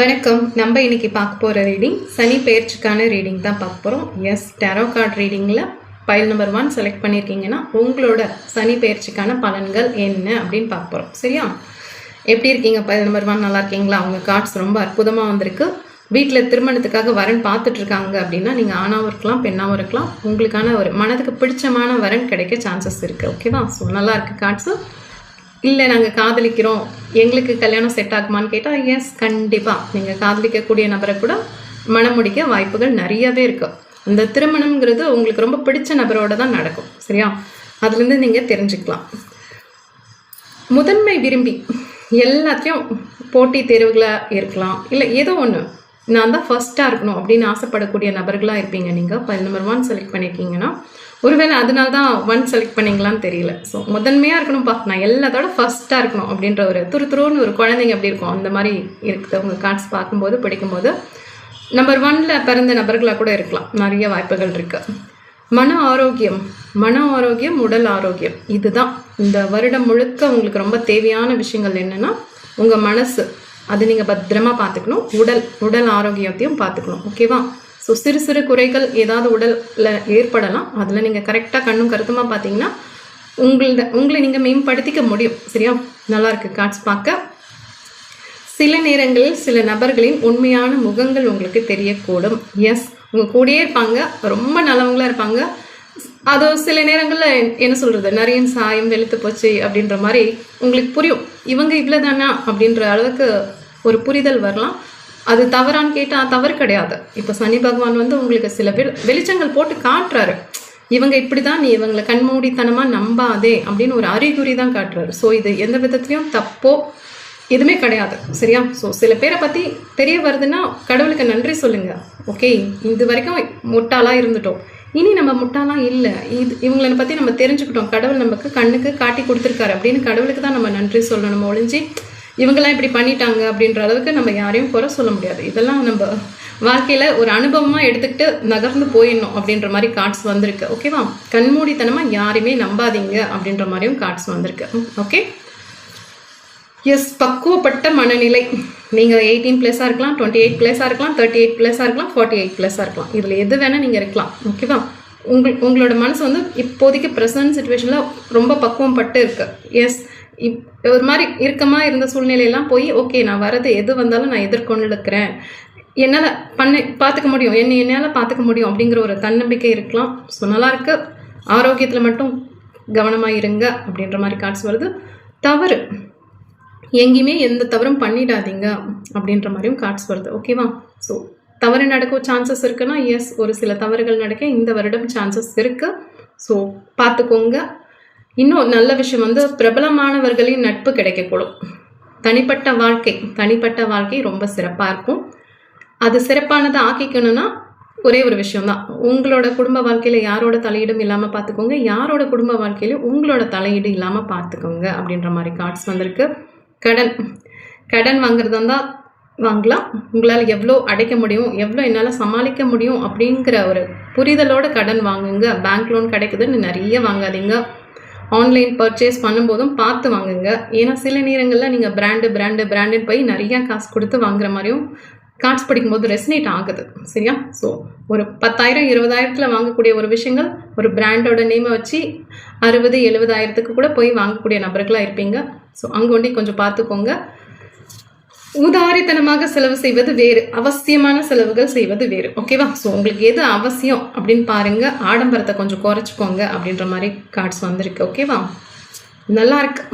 வணக்கம். நம்ம இன்னைக்கு பார்க்க போகிற ரீடிங் சனி பெயர்ச்சிக்கான ரீடிங் தான் பார்க்க போகிறோம் எஸ் டேரோ கார்டு ரீடிங்கில் பைல் நம்பர் ஒன் செலக்ட் பண்ணியிருக்கீங்கன்னா உங்களோட சனி பெயர்ச்சிக்கான பலன்கள் என்ன அப்படின்னு பார்க்க போகிறோம் சரியா? எப்படி இருக்கீங்க? பைல் நம்பர் ஒன் நல்லா இருக்கீங்களா? உங்கள் கார்ட்ஸ் ரொம்ப அற்புதமாக வந்திருக்கு. வீட்டில் திருமணத்துக்காக வரன் பார்த்துட்டு இருக்காங்க அப்படின்னா நீங்கள் ஆணாவும் இருக்கலாம் பெண்ணாகவும் இருக்கலாம். உங்களுக்கான ஒரு மனதுக்கு பிடிச்சமான வரன் கிடைக்க சான்சஸ் இருக்குது ஓகேவா ஸோ நல்லா இருக்குது கார்ட்ஸு இல்லை நாங்கள் காதலிக்கிறோம். எங்களுக்கு கல்யாணம் செட் ஆகுமான்னு கேட்டால் எஸ் கண்டிப்பாக நீங்கள் காதலிக்கக்கூடிய நபரை கூட மனம் முடிக்க வாய்ப்புகள் நிறையவே இருக்குது அந்த திருமணம்ங்கிறது உங்களுக்கு ரொம்ப பிடிச்ச நபரோட தான் நடக்கும். சரியா? அதுலேருந்து நீங்கள் தெரிஞ்சுக்கலாம். முதன்மை விரும்பி. எல்லாத்தையும் போட்டி தேர்வுகளாக இருக்கலாம். இல்லை ஏதோ ஒன்று நான் தான் ஃபர்ஸ்ட்டாக இருக்கணும் அப்படின்னு ஆசைப்படக்கூடிய நபர்களாக இருப்பீங்க நீங்கள் இப்போ நம்பர் ஒன் செலக்ட் பண்ணியிருக்கீங்கன்னா ஒருவேளை அதனால தான் ஒன் செலக்ட் பண்ணிங்களான்னு தெரியல. ஸோ முதன்மையாக இருக்கணும்ப்பா நான் எல்லாத்தோட ஃபஸ்ட்டாக இருக்கணும் அப்படின்ற ஒரு துரு துருன்னு ஒரு குழந்தைங்க எப்படி இருக்கும் அந்த மாதிரி இருக்குது. உங்கள் கார்ட்ஸ் பார்க்கும்போது படிக்கும்போது. நம்பர் ஒனில் பிறந்த நபர்களாக கூட இருக்கலாம். நிறைய வாய்ப்புகள் இருக்குது மன ஆரோக்கியம். மன ஆரோக்கியம் உடல் ஆரோக்கியம். இதுதான். இந்த வருடம் முழுக்க உங்களுக்கு ரொம்ப தேவையான விஷயங்கள் என்னென்னா உங்கள் மனசு. அது நீங்கள் பத்திரமா பார்த்துக்கணும். உடல். உடல் ஆரோக்கியத்தையும் பார்த்துக்கணும். ஓகேவா ஸோ சிறு சிறு குறைகள் ஏதாவது உடலில் ஏற்படலாம். அதில் நீங்கள் கரெக்டாக கண்ணும் கருத்துமாக பார்த்தீங்கன்னா உங்கள உங்களை நீங்கள் மேம்படுத்திக்க முடியும். சரியா? நல்லா இருக்கு கார்ட்ஸ் பார்க்க சில நேரங்களில் சில நபர்களின் உண்மையான முகங்கள் உங்களுக்கு தெரியக்கூடும். எஸ் உங்கள் கூடயே இருப்பாங்க. ரொம்ப நல்லவங்களா இருப்பாங்க. அது சில நேரங்களில் என்ன சொல்கிறது நிறைய சாயம் வெளுத்து போச்சு அப்படின்ற மாதிரி உங்களுக்கு புரியும். இவங்க இவ்வளோதானா அப்படின்ற அளவுக்கு ஒரு புரிதல் வரலாம். அது தவறான்னு கேட்டால் தவறு கிடையாது. இப்போ சனி பகவான் வந்து உங்களுக்கு சில வெளி வெளிச்சங்கள் போட்டு காட்டுறாரு. இவங்க இப்படி தான் நீ இவங்களை கண்மூடித்தனமாக நம்பாதே அப்படின்னு ஒரு அறிகுறி தான் காட்டுறாரு. ஸோ இது எந்த விதத்துலையும் தப்போ எதுவுமே கிடையாது. சரியா? ஸோ சில பேரை பற்றி தெரிய வருதுன்னா கடவுளுக்கு நன்றி சொல்லுங்கள் ஓகே இது வரைக்கும் முட்டாளாக இருந்துட்டோம். இனி நம்ம முட்டாலாம் இல்லை. இது இவங்களை பற்றி நம்ம தெரிஞ்சுக்கிட்டோம். கடவுள் நமக்கு கண்ணுக்கு காட்டி கொடுத்துருக்காரு அப்படின்னு கடவுளுக்கு தான் நம்ம நன்றி சொல்லணும் ஒழிஞ்சு இவங்கெல்லாம் இப்படி பண்ணிட்டாங்க அப்படின்ற அளவுக்கு நம்ம யாரையும் குறை சொல்ல முடியாது. இதெல்லாம் நம்ம வாழ்க்கையில் ஒரு அனுபவமாக எடுத்துக்கிட்டு நகர்ந்து போயிடணும் அப்படின்ற மாதிரி கார்ட்ஸ் வந்திருக்கு. ஓகேவா கண்மூடித்தனமாக யாரையுமே நம்பாதீங்க அப்படின்ற மாதிரியும் கார்ட்ஸ் வந்திருக்கு. ஓகே எஸ் பக்குவப்பட்ட மனநிலை. நீங்கள் எயிட்டீன் ப்ளஸாக இருக்கலாம் டுவெண்ட்டி எயிட் ப்ளஸாக இருக்கலாம் தேர்ட்டி எயிட் ப்ளஸாக இருக்கலாம் ஃபார்ட்டி எயிட் ப்ளஸாக இருக்கலாம். இதில் எது வேணால் நீங்கள் இருக்கலாம். ஓகேவா உங்கள் உங்களோட மனசு வந்து இப்போதைக்கு ப்ரெசன்ட் சுச்சுவேஷனில் ரொம்ப பக்குவம் பட்டு இருக்கு. எஸ் இப் ஒரு மாதிரி இறுக்கமாக இருந்த சூழ்நிலையெல்லாம் போய் ஓகே நான் வரது எது வந்தாலும் நான் எதிர்கொண்டு இருக்கிறேன். என்னால் பண்ண பார்த்துக்க முடியும். என்னை என்னால் பார்த்துக்க முடியும் அப்படிங்கிற ஒரு தன்னம்பிக்கை இருக்கலாம். ஸோ நல்லா இருக்கு. ஆரோக்கியத்தில் மட்டும் கவனமாக இருங்க அப்படின்ற மாதிரி காட்சி வருது. தவறு. எங்கேயுமே எந்த தவறும் பண்ணிடாதீங்க அப்படின்ற மாதிரியும் காட்சி வருது. ஓகேவா ஸோ தவறு நடக்க சான்சஸ் இருக்குன்னா எஸ் ஒரு சில தவறுகள் நடக்க இந்த வருடம் சான்சஸ் இருக்குது ஸோ பார்த்துக்கோங்க இன்னும் நல்ல விஷயம் வந்து பிரபலமானவர்களின் நட்பு கிடைக்கக்கூடும். தனிப்பட்ட வாழ்க்கை தனிப்பட்ட வாழ்க்கை ரொம்ப சிறப்பாக இருக்கும். அது சிறப்பானதை ஆக்கிக்கணும்னா ஒரே ஒரு விஷயம்தான். உங்களோட குடும்ப வாழ்க்கையில் யாரோட தலையீடும் இல்லாமல் பார்த்துக்கோங்க. யாரோட குடும்ப வாழ்க்கையிலும் உங்களோட தலையீடு இல்லாமல் பார்த்துக்கோங்க அப்படின்ற மாதிரி கார்ட்ஸ் வந்திருக்கு. கடன் கடன் வாங்குறதா இருந்தால் வாங்கலாம். உங்களால் எவ்வளோ அடைக்க முடியும் எவ்வளோ என்னால் சமாளிக்க முடியும் அப்படிங்கிற ஒரு புரிதலோட கடன் வாங்குங்க. பேங்க் லோன் கிடைக்குதுன்னு நிறைய வாங்காதீங்க. ஆன்லைன் பர்ச்சேஸ் பண்ணும்போதும் பார்த்து வாங்குங்க. ஏன்னா சில நேரங்களில் நீங்கள் பிராண்டு பிராண்டு பிராண்டுன்னு போய் நிறையா காசு கொடுத்து வாங்குற மாதிரியும் கார்ட்ஸ் படிக்கும்போது ரெசினேட் ஆகுது. சரியா? ஸோ ஒரு பத்தாயிரம் இருபதாயிரத்தில் வாங்கக்கூடிய ஒரு விஷயங்கள் ஒரு பிராண்டோட நேமை வச்சு அறுபது எழுபதாயிரத்துக்கு கூட போய் வாங்கக்கூடிய நபர்களாக இருப்பீங்க. ஸோ அங்கே ஒண்டி கொஞ்சம் பார்த்துக்கோங்க. உதாரித்தனமாக செலவு செய்வது வேறு அவசியமான செலவுகள் செய்வது வேறு. ஓகேவா ஸோ உங்களுக்கு எது அவசியம் அப்படின்னு பாருங்க. ஆடம்பரத்தை கொஞ்சம் குறைச்சிக்கோங்க அப்படின்ற மாதிரி கார்ட்ஸ் வந்திருக்கு. ஓகேவா நல்லா இருக்கு.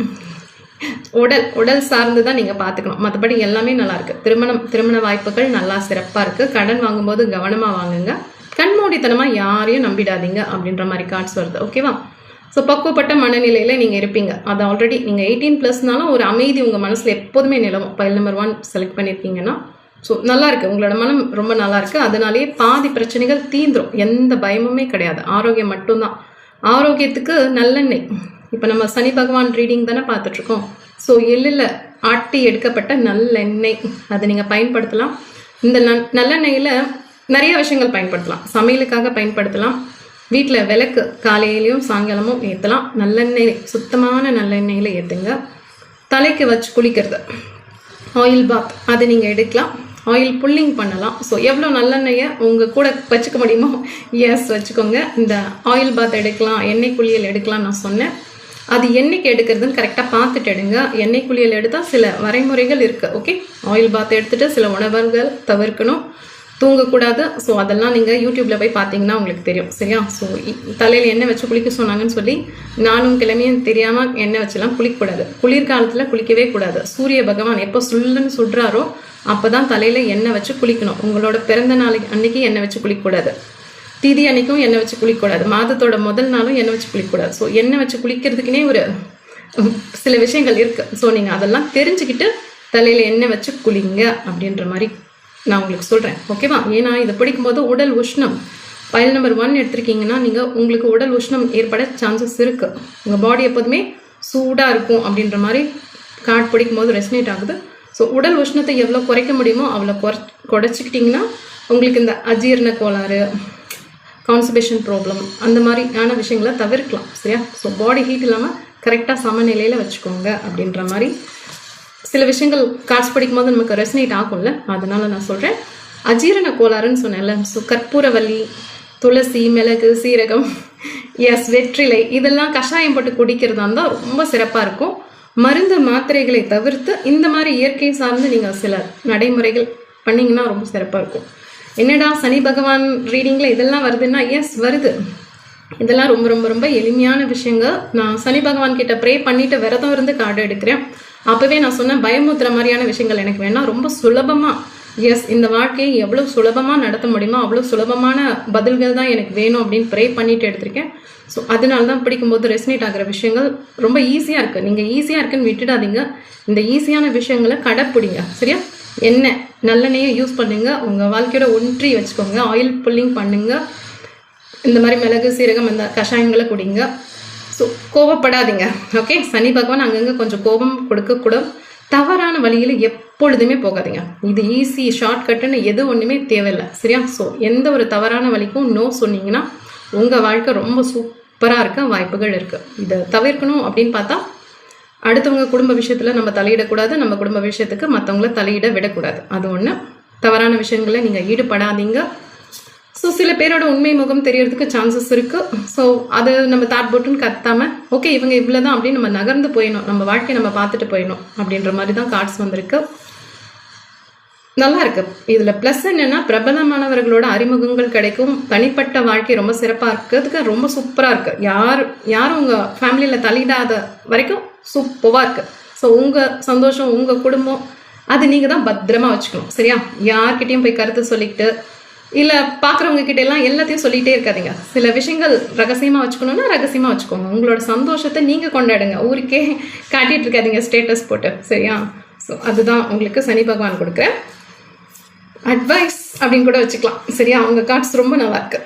உடல் உடல் சார்ந்து தான் நீங்கள் பார்த்துக்கணும். மற்றபடி எல்லாமே நல்லா இருக்கு. திருமணம் திருமண வாய்ப்புகள் நல்லா சிறப்பாக இருக்குது கடன் வாங்கும்போது கவனமாக வாங்குங்க. கண்மூடித்தனமாக யாரையும் நம்பிடாதீங்க அப்படின்ற மாதிரி கார்ட்ஸ் வருது. ஓகேவா ஸோ பக்குவப்பட்ட மனநிலையில் நீங்கள் இருப்பீங்க. அது ஆல்ரெடி நீங்கள் எயிட்டீன் ப்ளஸ்னாலும் ஒரு அமைதி உங்கள் மனசில் எப்போதுமே நிலவும். பைல் நம்பர் ஒன் செலக்ட் பண்ணியிருக்கீங்கன்னா ஸோ நல்லாயிருக்கு உங்களோட மனம் ரொம்ப நல்லாயிருக்கு அதனாலேயே பாதி பிரச்சனைகள் தீந்துரும் எந்த பயமுமே கிடையாது. ஆரோக்கியம் மட்டும்தான். ஆரோக்கியத்துக்கு நல்லெண்ணெய். இப்போ நம்ம சனி பகவான் ரீடிங் தானே பார்த்துட்ருக்கோம். ஸோ எள்ளில் ஆட்டி எடுக்கப்பட்ட நல்லெண்ணெய். அதை நீங்கள் பயன்படுத்தலாம். இந்த நன் நல்லெண்ணெயில் நிறைய விஷயங்கள் பயன்படுத்தலாம். சமையலுக்காக பயன்படுத்தலாம். வீட்டில் விளக்கு காலையிலையும் சாயங்காலமும் ஏற்றலாம் நல்லெண்ணெய் சுத்தமான நல்லெண்ணெயில் ஏற்றுங்க தலைக்கு வச்சு குளிக்கிறது. ஆயில் பாத் அதை நீங்கள் எடுக்கலாம். ஆயில் புல்லிங் பண்ணலாம். ஸோ எவ்வளோ நல்லெண்ணெயை உங்கள் கூட வச்சுக்க முடியுமோ? எஸ் வச்சுக்கோங்க. இந்த ஆயில் பாத் எடுக்கலாம். எண்ணெய் குளியல் எடுக்கலாம் நான் சொன்னேன். அது என்றைக்கு எடுக்கிறதுன்னு கரெக்டாக பார்த்துட்டு எடுங்க. எண்ணெய் குளியல் எடுத்தால் சில வரைமுறைகள் இருக்குது ஓகே ஆயில் பாத் எடுத்துகிட்டு சில உணவுகள் தவிர்க்கணும். தூங்கக்கூடாது. ஸோ அதெல்லாம் நீங்கள் யூடியூப்பில் போய் பார்த்தீங்கன்னா உங்களுக்கு தெரியும். சரியா? ஸோ தலையில் எண்ணெய் வச்சு குளிக்க சொன்னாங்கன்னு சொல்லி நானும் கிழமையும் தெரியாமல் எண்ணெய் வச்சுலாம் குளிக்கக்கூடாது. குளிர்காலத்தில் குளிக்கவே கூடாது. சூரிய பகவான் எப்போ சுல்லுன்னு சுடுறாரோ அப்போ தான் தலையில் எண்ணெய் வச்சு குளிக்கணும். உங்களோட பிறந்த நாளைக்கு அன்னைக்கு எண்ணெய் வச்சு குளிக்கக்கூடாது. தீதி அன்னைக்கும் எண்ணெய் வச்சு குளிக்கக்கூடாது. மாதத்தோட முதல் நாளும் எண்ணெய் வச்சு குளிக்கக்கூடாது. ஸோ எண்ணெய் வச்சு குளிக்கிறதுக்குனே ஒரு சில விஷயங்கள் இருக்குது ஸோ நீங்கள் அதெல்லாம் தெரிஞ்சுக்கிட்டு தலையில் எண்ணெய் வச்சு குளிங்க அப்படின்ற மாதிரி நான் உங்களுக்கு சொல்கிறேன் ஓகேவா ஏன்னா இதை படிக்கும்போது உடல் உஷ்ணம். பயல் நம்பர் ஒன் எடுத்திருக்கீங்கன்னா நீங்கள் உங்களுக்கு உடல் உஷ்ணம் ஏற்பட சான்சஸ் இருக்குது உங்கள் பாடி எப்போதுமே சூடாக இருக்கும் அப்படின்ற மாதிரி கார்டு பிடிக்கும்போது ரெசனேட் ஆகுது. ஸோ உடல் உஷ்ணத்தை எவ்வளோ குறைக்க முடியுமோ அவ்வளோ குறை குறைச்சிக்கிட்டிங்கன்னா உங்களுக்கு இந்த அஜீரண கோளாறு கான்ஸ்டிபேஷன் ப்ராப்ளம் அந்த மாதிரியான விஷயங்களை தவிர்க்கலாம். சரியா? ஸோ பாடி ஹீட் இல்லாமல் கரெக்டாக சமநிலையில் வச்சுக்கோங்க அப்படின்ற மாதிரி சில விஷயங்கள் கார்ட்ஸ் படிக்கும்போது நமக்கு ரெசனேட் ஆகும்ல? அதனால நான் சொல்கிறேன் அஜீரண கோளாறுன்னு சொன்னேன்ல. ஸோ கற்பூரவல்லி துளசி மிளகு சீரகம் எஸ் வெற்றிலை இதெல்லாம் கஷாயம் போட்டு குடிக்கிறதா இருந்தால் ரொம்ப சிறப்பாக இருக்கும். மருந்து மாத்திரைகளை தவிர்த்து இந்த மாதிரி இயற்கை சார்ந்து நீங்கள் சில நடைமுறைகள் பண்ணிங்கன்னா ரொம்ப சிறப்பாக இருக்கும். என்னடா சனி பகவான் ரீடிங்கில் இதெல்லாம் வருதுன்னா எஸ் வருது. இதெல்லாம் ரொம்ப ரொம்ப ரொம்ப எளிமையான விஷயங்க. நான் சனி பகவான் கிட்ட ப்ரே பண்ணிட்டு விரதம் இருந்து கார்டு எடுக்கிறேன். அப்போவே நான் சொன்ன பயமுத்துற மாதிரியான விஷயங்கள் எனக்கு வேணாம் ரொம்ப சுலபமாக எஸ் இந்த வாழ்க்கையை எவ்வளோ சுலபமாக நடத்த முடியுமோ அவ்வளோ சுலபமான பதில்கள் தான் எனக்கு வேணும் அப்படின்னு ப்ரே பண்ணிட்டு எடுத்திருக்கேன். ஸோ அதனால தான் படிக்கும்போது ரெசினேட் ஆகிற விஷயங்கள் ரொம்ப ஈஸியாக இருக்குது நீங்கள் ஈஸியாக இருக்குன்னு விட்டுடாதீங்க. இந்த ஈஸியான விஷயங்களை கடைப்பிடிங்க. சரியா? எண்ணெய் நல்லெண்ணெயை யூஸ் பண்ணுங்க. உங்கள் வாழ்க்கையோட ஒன்றி வச்சுக்கோங்க. ஆயில் புல்லிங் பண்ணுங்க. இந்த மாதிரி மிளகு சீரகம் இந்த கஷாயங்களை குடிங்க. ஸோ கோபப்படாதீங்க ஓகே சனி பகவான் அங்கங்கே கொஞ்சம் கோபம் கொடுக்கக்கூடும். தவறான வழியில் எப்பொழுதுமே போகாதீங்க. இது ஈஸி ஷார்ட்கட்டுன்னு எது ஒன்றுமே தேவையில்லை. சரியா? ஸோ எந்த ஒரு தவறான வழிக்கும் நோ சொன்னீங்கன்னா உங்கள் வாழ்க்கை ரொம்ப சூப்பராக இருக்க வாய்ப்புகள் இருக்குது இதை தவிர்க்கணும் அப்படின்னு பார்த்தா அடுத்தவங்க குடும்ப விஷயத்தில் நம்ம தலையிடக்கூடாது நம்ம குடும்ப விஷயத்துக்கு மற்றவங்கள தலையிட விடக்கூடாது. அது ஒன்று தவறான விஷயங்களில் நீங்கள் ஈடுபடாதீங்க. ஸோ சில பேரோட உண்மை முகம் தெரியறதுக்கு சான்சஸ் இருக்குது ஸோ அது நம்ம தாட் போட்டுன்னு கத்தாம ஓகே இவங்க இவ்வளோ தான் அப்படின்னு நம்ம நகர்ந்து போயிடணும். நம்ம வாழ்க்கையை நம்ம பார்த்துட்டு போயிடணும் அப்படின்ற மாதிரி தான் கார்ட்ஸ் வந்திருக்கு. நல்லா இருக்கு. இதுல ப்ளஸ் என்னன்னா பிரபலமானவர்களோட அறிமுகங்கள் கிடைக்கும். தனிப்பட்ட வாழ்க்கை ரொம்ப சிறப்பா இருக்கிறதுக்கு ரொம்ப சூப்பரா இருக்கு. யார் யாரும் உங்க ஃபேமிலியில தலையிடாத வரைக்கும் சூப்பரா இருக்கு. ஸோ உங்க சந்தோஷம் உங்க குடும்பம் அது நீங்க தான் பத்திரமா வச்சுக்கணும். சரியா? யார்கிட்டயும் போய் கருத்து சொல்லிக்கிட்டு இல்லை பார்க்குறவங்க கிட்ட எல்லாம் எல்லாத்தையும் சொல்லிகிட்டே இருக்காதீங்க. சில விஷயங்கள் ரகசியமாக வச்சுக்கணுன்னா ரகசியமாக வச்சுக்கோங்க. உங்களோட சந்தோஷத்தை நீங்கள் கொண்டாடுங்க. ஊருக்கே காட்டிகிட்டு இருக்காதீங்க ஸ்டேட்டஸ் போட்டு. சரியா? ஸோ அதுதான் உங்களுக்கு சனி பகவான் கொடுக்குறேன் அட்வைஸ் அப்படின்னு கூட வச்சுக்கலாம். சரியா? அவங்க கார்ட்ஸ் ரொம்ப நல்லா இருக்கு.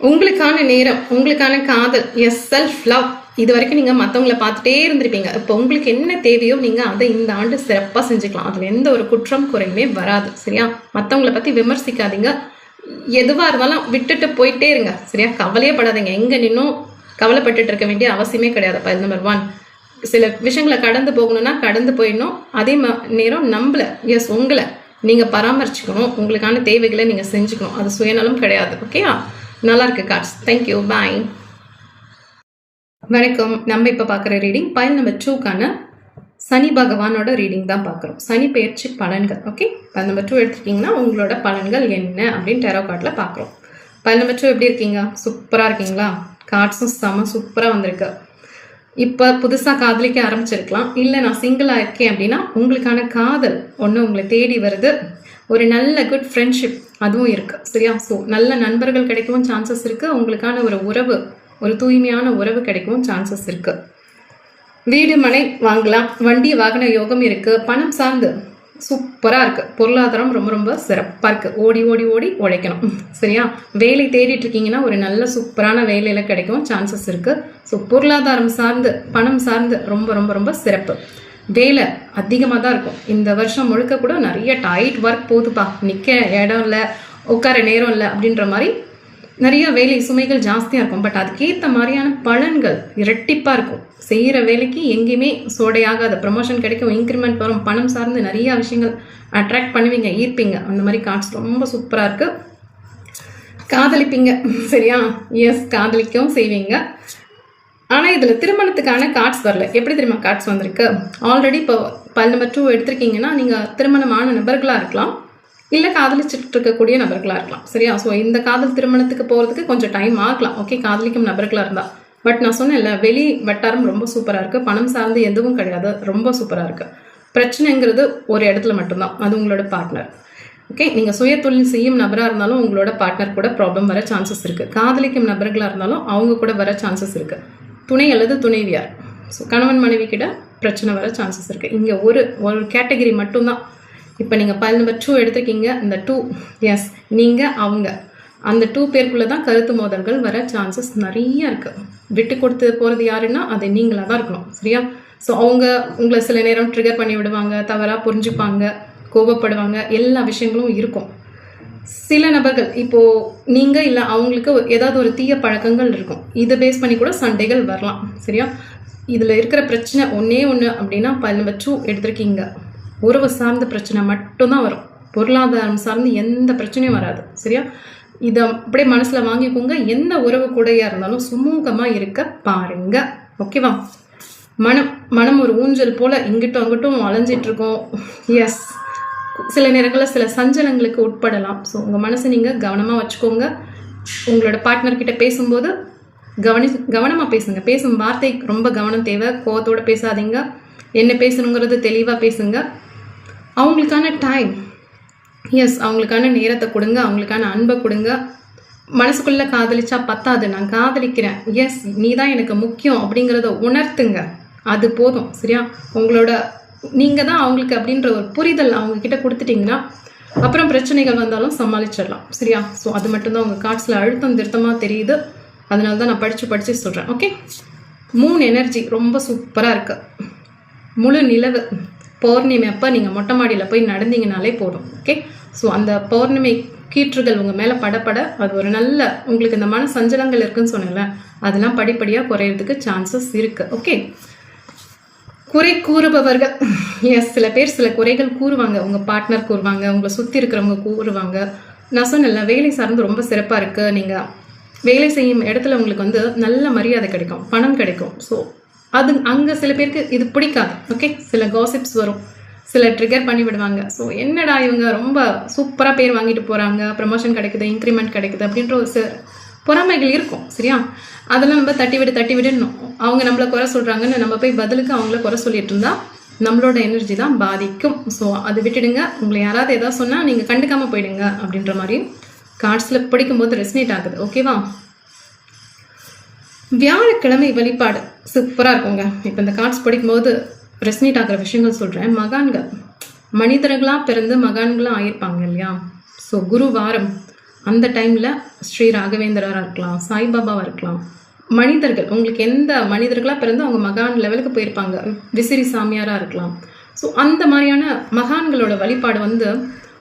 உங்களுக்கான நேரம் உங்களுக்கான காதல் எஸ் செல்ஃப் லவ் இது வரைக்கும் நீங்கள் மற்றவங்கள பார்த்துட்டே இருந்திருப்பீங்க. இப்போ உங்களுக்கு என்ன தேவையோ நீங்கள் அதை இந்த ஆண்டு சிறப்பாக செஞ்சுக்கலாம். அதில் எந்த ஒரு குற்றம் குறையுமே வராது சரியா? மற்றவங்கள பற்றி விமர்சிக்காதீங்க. எதுவாக இருந்தாலும் விட்டுட்டு போயிட்டே இருங்க சரியா? கவலையே படாதீங்க. எங்கே நின்னும் கவலைப்பட்டுட்டு இருக்க வேண்டிய அவசியமே கிடையாது. பதில் நம்பர் ஒன் சில விஷயங்களை கடந்து போகணும்னா கடந்து போயிடணும். அதே ம- நேரம் நம்மள எஸ் உங்களை நீங்கள் பராமரிச்சுக்கணும். உங்களுக்கான தேவைகளை நீங்கள் செஞ்சுக்கணும். அது சுயநலம் கிடையாது ஓகேயா நல்லா இருக்கு கார்ட்ஸ் தேங்க்யூ பாய் வணக்கம். நம்ம இப்போ பார்க்குற ரீடிங் பைல் நம்பர் டூக்கான சனி பகவானோட ரீடிங் தான் பார்க்குறோம் சனி பயிற்சி பலன்கள் ஓகே பைல் நம்பர் டூ எடுத்துருக்கீங்கன்னா உங்களோட பலன்கள் என்ன அப்படின்னு டெரோ கார்டில் பார்க்குறோம் பைல் நம்பர் டூ எப்படி இருக்கீங்க? சூப்பராக இருக்கீங்களா? கார்ட்ஸும் செம சூப்பராக வந்திருக்கு. இப்போ புதுசாக காதலிக்க ஆரம்பிச்சிருக்கலாம். இல்லை நான் சிங்கிளாக இருக்கேன் அப்படின்னா உங்களுக்கான காதல் ஒன்று உங்களை தேடி வருது. ஒரு நல்ல குட் ஃப்ரெண்ட்ஷிப் அதுவும் இருக்குது சரியா? ஸோ நல்ல நண்பர்கள் கிடைக்கவும் சான்சஸ் இருக்குது உங்களுக்கான ஒரு உறவு ஒரு தூய்மையான உறவு கிடைக்கவும் சான்சஸ் இருக்குது வீடு மனை வாங்கலாம். வண்டி வாகன யோகம் இருக்குது பணம் சார்ந்து சூப்பராக இருக்குது பொருளாதாரம் ரொம்ப ரொம்ப சிறப்பாக இருக்குது ஓடி ஓடி ஓடி உழைக்கணும். சரியா? வேலை தேடிட்டு இருக்கீங்கன்னா ஒரு நல்ல சூப்பரான வேலையில் கிடைக்கும் சான்சஸ் இருக்குது ஸோ பொருளாதாரம் சார்ந்து பணம் சார்ந்து ரொம்ப ரொம்ப ரொம்ப சிறப்பு. வேலை அதிகமாக தான் இருக்கும். இந்த வருஷம் முழுக்க கூட நிறைய டைட் ஒர்க் போகுதுப்பா நிற்க இடம் இல்லை உட்கார நேரம் இல்லை அப்படின்ற மாதிரி நிறைய வேலை சுமைகள் ஜாஸ்தியாக இருக்கும். பட் அதுக்கேற்ற மாதிரியான பலன்கள் இரட்டிப்பாக இருக்கும். செய்கிற வேலைக்கு எங்கேயுமே சோடையாகாத ப்ரமோஷன் கிடைக்கும் இன்க்ரிமெண்ட் வரும். பணம் சார்ந்து நிறைய விஷயங்கள் அட்ராக்ட் பண்ணுவீங்க ஈர்ப்பீங்க. அந்த மாதிரி கார்ட்ஸ் ரொம்ப சூப்பராக இருக்குது காதலிப்பீங்க. சரியா? எஸ் காதலிக்கவும் செய்வீங்க. ஆனால் இதில் திருமணத்துக்கான கார்ட்ஸ் வரல. எப்படி தெரியுமா கார்ட்ஸ் வந்திருக்கு? ஆல்ரெடி இப்போ பல் நம்பர் டூ எடுத்திருக்கீங்கன்னா நீங்கள் திருமணமான நபர்களாக இருக்கலாம். இல்லை காதலிச்சுட்டு இருக்கக்கூடிய நபர்களாக இருக்கலாம். சரியா? ஸோ இந்த காதல் திருமணத்துக்கு போகிறதுக்கு கொஞ்சம் டைம் ஆகலாம். ஓகே காதலிக்கும் நபர்களாக இருந்தால் பட் நான் சொன்னேன்ல வெளி வட்டாரம் ரொம்ப சூப்பராக இருக்குது பணம் சார்ந்து எதுவும் கிடையாது. ரொம்ப சூப்பராக இருக்குது பிரச்சனைங்கிறது ஒரு இடத்துல மட்டும்தான். அது உங்களோட பார்ட்னர் ஓகே நீங்கள் சுய தொழில் செய்யும் நபராக இருந்தாலும் உங்களோட பார்ட்னர் கூட ப்ராப்ளம் வர சான்சஸ் இருக்குது காதலிக்கும் நபர்களாக இருந்தாலும் அவங்க கூட வர சான்சஸ் இருக்குது துணை அல்லது துணைவியார். ஸோ கணவன் மனைவி கிட்ட பிரச்சனை வர சான்சஸ் இருக்குது இங்கே ஒரு ஒரு கேட்டகரி மட்டும்தான். இப்போ நீங்கள் பல் நம்பர் டூ எடுத்திருக்கீங்க இந்த டூ எஸ் நீங்கள் அவங்க. அந்த டூ பேருக்குள்ளே தான் கருத்து மோதல்கள் வர சான்சஸ் நிறைய இருக்குது விட்டு கொடுத்து போகிறது யாருன்னா அது நீங்களாக தான் இருக்கணும் சரியா? ஸோ அவங்க உங்களை சில நேரம் ட்ரிகர் பண்ணி விடுவாங்க தவறாக புரிஞ்சுப்பாங்க கோபப்படுவாங்க எல்லா விஷயங்களும் இருக்கும். சில நபர்கள் இப்போது நீங்கள் இல்லை அவங்களுக்கு ஏதாவது ஒரு தீய பழக்கங்கள் இருக்கும். இதை பேஸ் பண்ணி கூட சண்டைகள் வரலாம் சரியா? இதில் இருக்கிற பிரச்சனை ஒன்றே ஒன்று அப்படின்னா பல் நம்பர் டூ எடுத்திருக்கீங்க. உறவு சார்ந்த பிரச்சனை மட்டும்தான் வரும். பொருளாதாரம் சார்ந்து எந்த பிரச்சனையும் வராது. சரியா? இதை அப்படியே மனசில் வாங்கிக்கோங்க. எந்த உறவு கூடையாக இருந்தாலும் சுமூகமாக இருக்க பாருங்க. ஓகேவா? மனம் மனம் ஒரு ஊஞ்சல் போல் இங்கிட்டும் அங்கிட்டும் அலைஞ்சிட்டு இருக்கோம் எஸ் சில நேரங்களில் சில சஞ்சலங்களுக்கு உட்படலாம். ஸோ உங்கள் மனசை நீங்கள் கவனமாக வச்சுக்கோங்க. உங்களோட பார்ட்னர்கிட்ட பேசும்போது கவனி கவனமாக பேசுங்க. பேசும் வார்த்தை ரொம்ப கவனம் தேவை. கோவத்தோடு பேசாதீங்க. என்ன பேசணுங்கிறது தெளிவாக பேசுங்க. அவங்களுக்கான டைம் எஸ் அவங்களுக்கான நேரத்தை கொடுங்க அவங்களுக்கான அன்பை கொடுங்க. மனசுக்குள்ளே காதலிச்சா பத்தாது நான் காதலிக்கிறேன். எஸ் நீ தான் எனக்கு முக்கியம் அப்படிங்கிறத உணர்த்துங்க. அது போதும் சரியா? உங்களோட நீங்கள் தான் அவங்களுக்கு அப்படின்ற ஒரு புரிதல் அவங்கக்கிட்ட கொடுத்துட்டிங்கன்னா கொடுத்துட்டீங்கன்னா அப்புறம் பிரச்சனைகள் வந்தாலும் சமாளிச்சிடலாம் சரியா? ஸோ அது மட்டும்தான் உங்கள் கார்ட்ஸில் அழுத்தம் திருத்தமாக தெரியுது. அதனால தான் நான் படித்து படித்து சொல்கிறேன் ஓகே மூணு எனர்ஜி ரொம்ப சூப்பராக இருக்குது முழு நிலவு. பௌர்ணமி அப்போ நீங்கள் மொட்டை மாடியில் போய் நடந்தீங்கனாலே போதும் ஓகே ஸோ அந்த பௌர்ணமி கீற்றுகள் உங்கள் மேலே படப்பட அது ஒரு நல்ல உங்களுக்கு இந்த மன சஞ்சலங்கள் இருக்குன்னு சொன்னேன்ல அதெல்லாம் படிப்படியாக குறையிறதுக்கு சான்சஸ் இருக்குது ஓகே குறை கூறுபவர்கள் எஸ் சில பேர் சில குறைகள் கூறுவாங்க உங்கள் பார்ட்னர் கூறுவாங்க உங்களை சுற்றி இருக்கிறவங்க கூறுவாங்க. நான் சொன்னேன்ல வேலை சார்ந்து ரொம்ப சிறப்பாக இருக்குது நீங்கள் வேலை செய்யும் இடத்துல உங்களுக்கு வந்து நல்ல மரியாதை கிடைக்கும் பணம் கிடைக்கும். ஸோ அது அங்கே சில பேருக்கு இது பிடிக்காது ஓகே சில காசிப்ஸ் வரும். சில ட்ரிகர் பண்ணி விடுவாங்க. ஸோ என்னடா இவங்க ரொம்ப சூப்பராக பேர் வாங்கிட்டு போகிறாங்க ப்ரமோஷன் கிடைக்குது இன்க்ரிமெண்ட் கிடைக்குது அப்படின்ற ஒரு சில பொறாமைகள் இருக்கும் சரியா? அதெல்லாம் நம்ம தட்டி விடு தட்டி விடணும் அவங்க நம்மளை குறை சொல்கிறாங்கன்னு நம்ம போய் பதிலுக்கு அவங்கள குறை சொல்லிட்டு இருந்தா நம்மளோட எனர்ஜி தான் பாதிக்கும். ஸோ அதை விட்டுடுங்க. உங்களை யாராவது ஏதாவது சொன்னால் நீங்கள் கண்டுக்காமல் போயிடுங்க அப்படின்ற மாதிரி கார்ட்ஸில் படிக்கும்போது ரெசினேட் ஆகுது ஓகேவா வியாழக்கிழமை வழிபாடு சூப்பராக இருக்குங்க. இப்போ இந்த கார்ட்ஸ் படிக்கும்போது ரெசனேட் ஆகிற விஷயங்கள் சொல்கிறேன் மகான்கள். மனிதர்களாக பிறந்து மகான்களாக ஆயிருப்பாங்க இல்லையா? ஸோ குரு வாரம். அந்த டைமில் ஸ்ரீ ராகவேந்திரராக இருக்கலாம் சாய்பாபாவாக இருக்கலாம். மனிதர்கள். உங்களுக்கு எந்த மனிதர்களாக பிறந்து அவங்க மகான் லெவலுக்கு போயிருப்பாங்க? விசிறி சாமியாராக இருக்கலாம். ஸோ அந்த மாதிரியான மகான்களோட வழிபாடு வந்து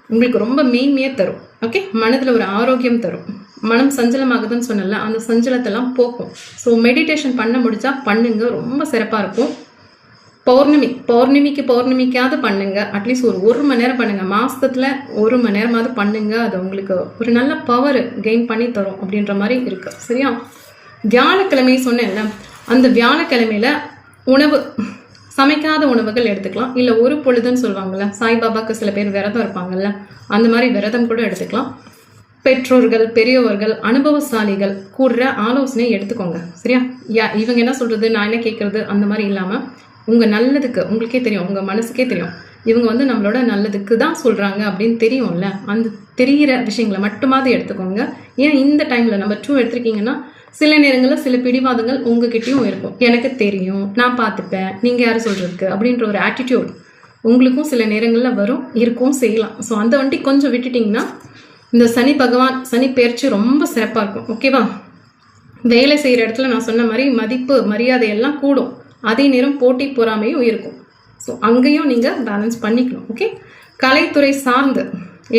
உங்களுக்கு ரொம்ப மேன்மையே தரும். ஓகே மனதில் ஒரு ஆரோக்கியம் தரும். மனம் சஞ்சலமாகுதுன்னு சொன்னல அந்த சஞ்சலத்தெல்லாம் போக்கும். ஸோ மெடிடேஷன் பண்ண முடிச்சா பண்ணுங்க ரொம்ப சிறப்பாக இருக்கும். பௌர்ணமி பௌர்ணமிக்கு பௌர்ணமிக்காவது பண்ணுங்க. அட்லீஸ்ட் ஒரு ஒரு மணி நேரம் பண்ணுங்க. மாசத்துல ஒரு மணி நேரமாவது பண்ணுங்க. அது உங்களுக்கு ஒரு நல்ல பவர் கெயின் பண்ணி தரும் அப்படின்ற மாதிரி இருக்கு. சரியா? வியாழக்கிழமை சொன்னேன்ல அந்த வியாழக்கிழமையில உணவு சமைக்காத உணவுகள் எடுத்துக்கலாம். இல்லை ஒரு பொழுதுன்னு சொல்லுவாங்கல்ல சாய்பாபாக்கு சில பேர் விரதம் இருப்பாங்கல்ல அந்த மாதிரி விரதம் கூட எடுத்துக்கலாம். பெற்றோர்கள் பெரியவர்கள் அனுபவசாலிகள் கூடுற ஆலோசனை எடுத்துக்கோங்க. சரியா? யா இவங்க என்ன சொல்கிறது நான் என்ன கேட்குறது அந்த மாதிரி இல்லாமல் உங்கள் நல்லதுக்கு உங்களுக்கே தெரியும். உங்கள் மனசுக்கே தெரியும். இவங்க வந்து நம்மளோட நல்லதுக்கு தான் சொல்கிறாங்க அப்படின்னு தெரியும்ல? அந்த தெரிகிற விஷயங்களை மட்டுமாவது எடுத்துக்கோங்க. ஏன் இந்த டைமில் நம்ம டூ எடுத்துருக்கீங்கன்னா சில நேரங்களில் சில பிடிவாதங்கள் உங்ககிட்டயும் இருக்கும். எனக்கு தெரியும் நான் பார்த்துப்பேன் நீங்கள் யார் சொல்கிறதுக்கு அப்படின்ற ஒரு ஆட்டிடியூட் உங்களுக்கும் சில நேரங்களில் வரும் இருக்கவும் செய்யலாம். ஸோ அந்த வண்டி கொஞ்சம் விட்டுட்டிங்கன்னா இந்த சனி பகவான் சனி பெயர்ச்சி ரொம்ப சிறப்பாக இருக்கும். ஓகேவா வேலை செய்கிற இடத்துல நான் சொன்ன மாதிரி மதிப்பு மரியாதை எல்லாம் கூடும். அதே நேரம் போட்டி பொறாமையும் இருக்கும். ஸோ அங்கேயும் நீங்கள் பேலன்ஸ் பண்ணிக்கணும். ஓகே கலைத்துறை சார்ந்து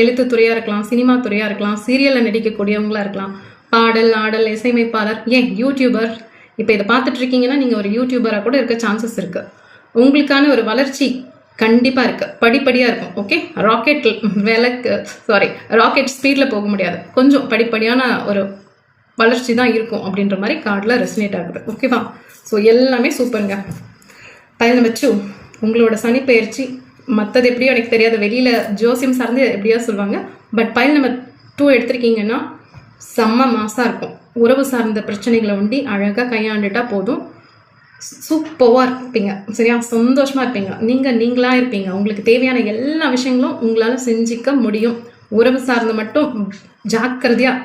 எழுத்துத்துறையாக இருக்கலாம் சினிமா துறையாக இருக்கலாம் சீரியலில் நடிக்கக்கூடியவங்களா இருக்கலாம் பாடல் ஆடல் இசையமைப்பாளர் ஏன் யூடியூபர் இப்போ இதை பார்த்துட்ருக்கீங்கன்னா நீங்கள் ஒரு யூடியூபராக கூட இருக்க சான்சஸ் இருக்குது உங்களுக்கான ஒரு வளர்ச்சி கண்டிப்பாக இருக்குது படிப்படியாக இருக்கும். ஓகே ராக்கெட் விளக்கு சாரி ராக்கெட் ஸ்பீடில் போக முடியாது. கொஞ்சம் படிப்படியான ஒரு வளர்ச்சி தான் இருக்கும் அப்படின்ற மாதிரி கார்டில் ரெசினேட் ஆகுது. ஓகேவா ஸோ எல்லாமே சூப்பருங்க பயணம் வச்சு உங்களோட சனி பயிற்சி மற்றது எப்படியோ எனக்கு தெரியாது. வெளியில் ஜோசியம் சார்ந்து எப்படியோ சொல்லுவாங்க. பட் பயல் நம்பர் டூ எடுத்திருக்கீங்கன்னா செம்ம மாசாக இருக்கும். உறவு சார்ந்த பிரச்சனைகளை ஒண்டி அழகாக கையாண்டுட்டால் போதும். சூப்பராக இருப்பீங்க. சரியா? சந்தோஷமாக இருப்பீங்க. நீங்கள் நீங்களாக இருப்பீங்க. உங்களுக்கு தேவையான எல்லா விஷயங்களும் உங்களால் செஞ்சிக்க முடியும். உறவு சார்ந்து மட்டும் ஜாக்கிரதையாக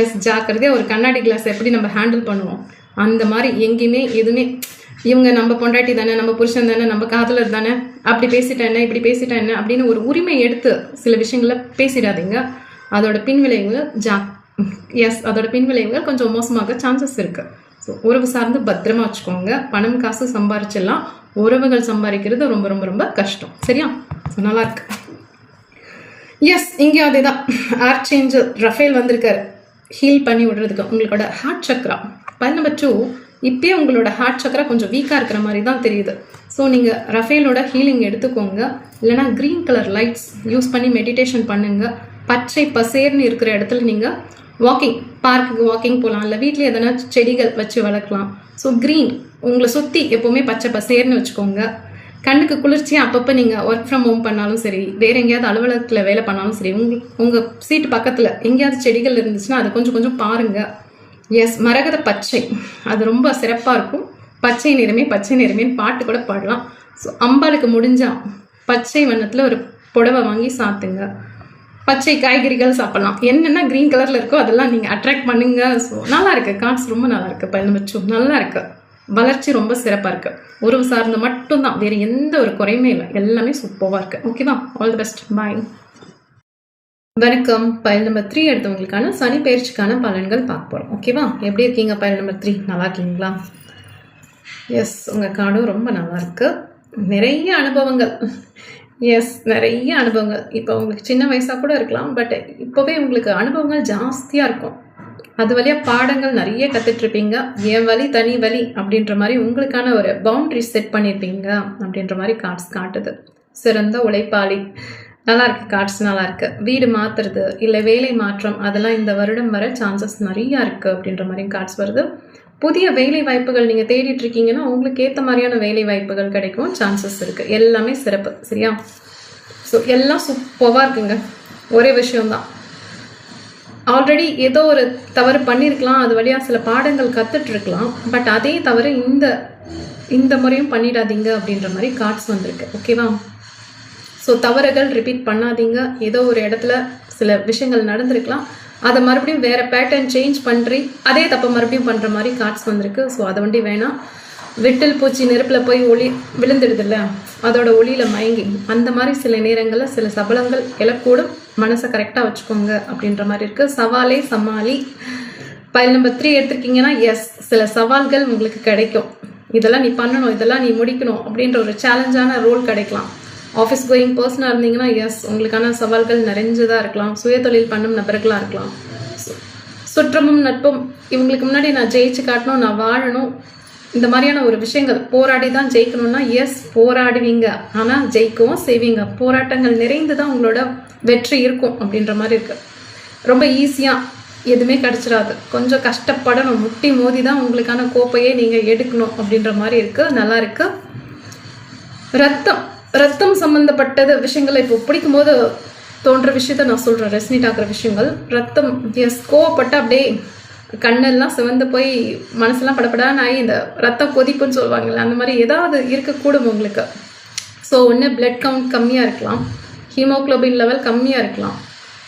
எஸ் ஜாக்கிரதையாக ஒரு கண்ணாடி கிளாஸ் எப்படி நம்ம ஹேண்டில் பண்ணுவோம்? அந்த மாதிரி எங்கேயுமே எதுவுமே இவங்க நம்ம பொண்டாட்டி தானே நம்ம புருஷன் தானே நம்ம காதலர் தானே அப்படி பேசிட்டேன் என்ன இப்படி பேசிட்டேன் என்ன அப்படின்னு ஒரு உரிமை எடுத்து சில விஷயங்கள பேசிடாதீங்க. அதோட பின்விளைவுகள் ஜா எஸ் அதோட பின்விளைவுகள் கொஞ்சம் மோசமாக சான்சஸ் இருக்குது உறவு சார்ந்து பத்திரமா வச்சுக்கோங்க. பணம் காசு சம்பாரிச்சிடலாம் உறவுகள் சம்பாதிக்கிறது ரொம்ப ரொம்ப ரொம்ப கஷ்டம். சரியா? நல்லா இருக்கு. எஸ் இங்கே அதே தான் சேஞ்சு ரஃபேல் வந்திருக்காரு. ஹீல் பண்ணி விடுறதுக்கு உங்களோட heart chakra point number two இப்பயே உங்களோட ஹார்ட் சக்ரா கொஞ்சம் வீக்காக இருக்கிற மாதிரி தான் தெரியுது. ஸோ நீங்கள் ரஃபேலோட ஹீலிங் எடுத்துக்கோங்க. இல்லைனா க்ரீன் கலர் லைட்ஸ் யூஸ் பண்ணி மெடிடேஷன் பண்ணுங்கள் பச்சை பசேர்னு இருக்கிற இடத்துல நீங்கள் வாக்கிங் பார்க்குக்கு வாக்கிங் போகலாம் இல்லை வீட்டில் எதனா செடிகள் வச்சு வளர்க்கலாம். ஸோ க்ரீன் உங்களை சுற்றி எப்போவுமே பச்சை பசேர்னு வச்சுக்கோங்க. கண்ணுக்கு குளிர்ச்சியாக அப்பப்போ நீங்கள் ஒர்க் ஃப்ரம் ஹோம் பண்ணாலும் சரி வேறு எங்கேயாவது அலுவலகத்தில் வேலை பண்ணாலும் சரி உங்கள் உங்கள் சீட்டு பக்கத்தில் எங்கேயாவது செடிகள் இருந்துச்சுன்னா அதை கொஞ்சம் கொஞ்சம் பாருங்கள் எஸ் மரகத பச்சை அது ரொம்ப சிறப்பாக இருக்கும். பச்சை நிறமே பச்சை நிறமேன்னு பாட்டு கூட பாடலாம். ஸோ அம்பாளுக்கு முடிஞ்சால் பச்சை வண்ணத்தில் ஒரு புடவை வாங்கி சாத்துங்க. பச்சை காய்கறிகள் சாப்பிடலாம். என்னென்ன க்ரீன் கலரில் இருக்கோ அதெல்லாம் நீங்கள் அட்ராக்ட் பண்ணுங்க. ஸோ நல்லா இருக்குது கார்ட்ஸ் ரொம்ப நல்லா இருக்குது பயணம் நல்லா இருக்குது வளர்ச்சி ரொம்ப சிறப்பாக இருக்குது உறவு சார்ந்து மட்டும்தான். வேறு எந்த ஒரு குறையுமே இல்லை. எல்லாமே சூப்பராக இருக்குது ஓகேவா ஆல் தி பெஸ்ட் பாய் வணக்கம். பயல் நம்பர் த்ரீ எடுத்தவங்களுக்கான சனி பயிற்சிக்கான பலன்கள் பார்க்க போகிறோம் ஓகேவா எப்படி இருக்கீங்க பயல் நம்பர் த்ரீ நல்லா இருக்கீங்களா? எஸ் உங்கள் கார்டும் ரொம்ப நல்லா நிறைய அனுபவங்கள். எஸ் நிறைய அனுபவங்கள். இப்போ உங்களுக்கு சின்ன வயசாக கூட இருக்கலாம் பட் இப்போவே உங்களுக்கு அனுபவங்கள் ஜாஸ்தியாக இருக்கும். அது வழியாக பாடங்கள் நிறைய கற்றுட்ருப்பீங்க என் வழி தனி வழி அப்படின்ற மாதிரி உங்களுக்கான ஒரு பவுண்ட்ரி செட் பண்ணியிருப்பீங்க அப்படின்ற மாதிரி கார்ட்ஸ் காட்டுது. சிறந்த உழைப்பாளி. நல்லா இருக்கு கார்ட்ஸ் நல்லா இருக்கு. வீடு மாத்துறது இல்லை வேலை மாற்றம் அதெல்லாம் இந்த வருடம் வர சான்சஸ் நிறையா இருக்குது அப்படின்ற மாதிரி கார்ட்ஸ் வருது. புதிய வேலை வாய்ப்புகள் நீங்கள் தேடிட்டு இருக்கீங்கன்னா உங்களுக்கு ஏற்ற மாதிரியான வேலை வாய்ப்புகள் கிடைக்கும் சான்சஸ் இருக்குது எல்லாமே சிறப்பு சரியா? ஸோ எல்லாம் சூப்பராக இருக்குங்க. ஒரே விஷயம்தான். ஆல்ரெடி ஏதோ ஒரு தவறு பண்ணியிருக்கலாம் அது வழியாக சில பாடங்கள் கற்றுட்ருக்கலாம் பட் அதே தவிர இந்த இந்த முறையும் பண்ணிடாதீங்க அப்படின்ற மாதிரி கார்ட்ஸ் வந்திருக்கு. ஓகேவா ஸோ தவறுகள் ரிப்பீட் பண்ணாதீங்க. ஏதோ ஒரு இடத்துல சில விஷயங்கள் நடந்திருக்கலாம். அதை மறுபடியும் வேறு பேட்டர்ன் சேஞ்ச் பண்ணுறி அதே தப்பை மறுபடியும் பண்ணுற மாதிரி கார்ட்ஸ் வந்திருக்கு. ஸோ அதை வண்டி வேணாம். விட்டில் பூச்சி நெருப்பில் போய் ஒளி விழுந்துடுதுல்ல? அதோட ஒளியில் மயங்கி அந்த மாதிரி சில நேரங்களில் சில சபலங்கள் எழக்கூடும். மனசை கரெக்டாக வச்சுக்கோங்க அப்படின்ற மாதிரி இருக்குது சவாலே சமாளி. பயில் நம்பர் த்ரீ எடுத்திருக்கீங்கன்னா எஸ் சில சவால்கள் உங்களுக்கு கிடைக்கும். இதெல்லாம் நீ பண்ணணும் இதெல்லாம் நீ முடிக்கணும் அப்படின்ற ஒரு சேலஞ்சான ரோல் கிடைக்கலாம். ஆஃபீஸ் கோயிங் பர்சனாக இருந்தீங்கன்னா எஸ் உங்களுக்கான சவால்கள் நிறைஞ்சதாக இருக்கலாம். சுயதொழில் பண்ணும் நபர்களாக இருக்கலாம். சுற்றமும் நட்பும் இவங்களுக்கு முன்னாடி நான் ஜெயிச்சு காட்டணும் நான் வாழணும் இந்த மாதிரியான ஒரு விஷயங்கள். போராடி தான் ஜெயிக்கணும்னா எஸ் போராடுவீங்க. ஆனால் ஜெயிக்கவும் செய்வீங்க. போராட்டங்கள் நிறைந்து தான் உங்களோட வெற்றி இருக்கும் அப்படின்ற மாதிரி இருக்கு. ரொம்ப ஈஸியாக எதுவுமே கிடச்சிடாது. கொஞ்சம் கஷ்டப்படணும். முட்டி மோதி தான் உங்களுக்கான கோப்பையே நீங்கள் எடுக்கணும் அப்படின்ற மாதிரி இருக்குது நல்லா இருக்குது ரத்தம். ரத்தம் சம்மந்தப்பட்டது விஷயங்களை இப்போ பிடிக்கும் போது தோன்ற விஷயத்த நான் சொல்கிறேன் ரெஸ்னிட் ஆகிற விஷயங்கள். ரத்தம் எஸ் கோவப்பட்ட அப்படியே கண்ணெல்லாம் சிவந்து போய் மனசெல்லாம் படப்படான்னு ஆகி இந்த ரத்தம் கொதிப்புன்னு சொல்லுவாங்கல்ல அந்த மாதிரி ஏதாவது இருக்கக்கூடும் உங்களுக்கு. ஸோ ஒன்று பிளட் கவுண்ட் கம்மியாக இருக்கலாம். ஹீமோக்ளோபின் லெவல் கம்மியாக இருக்கலாம்.